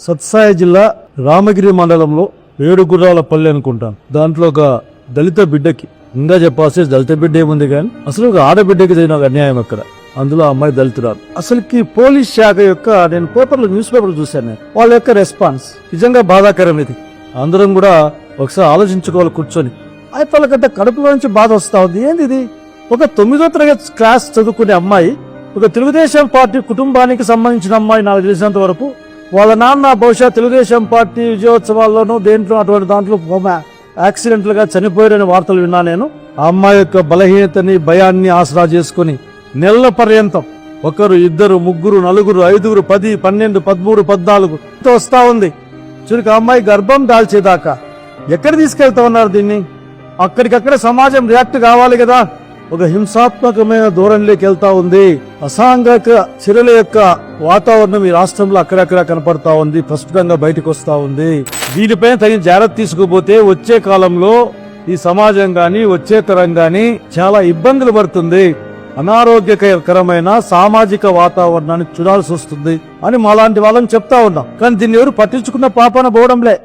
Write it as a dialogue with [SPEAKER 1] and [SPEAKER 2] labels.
[SPEAKER 1] సత్సాయి జిల్లా రామగిరి మండలంలో ఏడు గుర్రాల పల్లె అనుకుంటాను. దాంట్లో ఒక దళిత బిడ్డకి ఇంకా చెప్పాల్సి దళిత బిడ్డ ఏముంది కానీ అసలు ఒక ఆడబిడ్డకి జరిగిన ఒక అన్యాయం అక్కడ. అందులో ఆ అమ్మాయి దళితురాలు. అసలుకి పోలీస్ శాఖ యొక్క నేను పేపర్లో న్యూస్ పేపర్ చూశాను నేను వాళ్ళ యొక్క రెస్పాన్స్ నిజంగా బాధాకరం ఇది. అందరం కూడా ఒకసారి ఆలోచించుకోవాలి కూర్చొని. అయితే వాళ్ళకంటే కడుపులో నుంచి బాధ వస్తా ఉంది. ఏంది ఇది? ఒక తొమ్మిదో తరగతి క్లాస్ చదువుకునే అమ్మాయి ఒక తెలుగుదేశం పార్టీ కుటుంబానికి సంబంధించిన అమ్మాయి నాకు తెలిసినంత వరకు వాళ్ళ నాన్న బహుశా తెలుగుదేశం పార్టీ విజయోత్సవాల్లోనూ దేంట్లో అటువంటి దాంట్లో యాక్సిడెంట్లుగా చనిపోయారని వార్తలు విన్నా నేను. ఆ అమ్మాయి యొక్క బలహీనతని భయాన్ని ఆసరా చేసుకుని నెలల పర్యంతం ఒకరు ఇద్దరు ముగ్గురు నలుగురు ఐదుగురు పది పన్నెండు పదమూడు పద్నాలుగు వస్తా ఉంది. చురుకు ఆ అమ్మాయి గర్భం దాల్చేదాకా ఎక్కడ తీసుకెళ్తా ఉన్నారు దీన్ని? అక్కడికక్కడ సమాజం రియాక్ట్ కావాలి కదా. ఒక హింసాత్మకమైన ధోరణిలోకి వెళ్తా ఉంది. అసాంఘిక చర్యల యొక్క వాతావరణం ఈ రాష్ట్రంలో అక్కడక్కడ కనపడతా ఉంది. ప్రస్ఫుటంగా బయటకు వస్తా ఉంది. దీనిపైన తగిన జాగ్రత్త తీసుకుపోతే వచ్చే కాలంలో ఈ సమాజం గాని వచ్చే తరం గాని చాలా ఇబ్బందులు పడుతుంది. అనారోగ్యకరమైన సామాజిక వాతావరణాన్ని చూడాల్సి వస్తుంది అని మాలాంటి వాళ్ళని చెప్తా ఉన్నాం. కానీ దీన్ని ఎవరు పట్టించుకున్న పాపన పోవడంలే.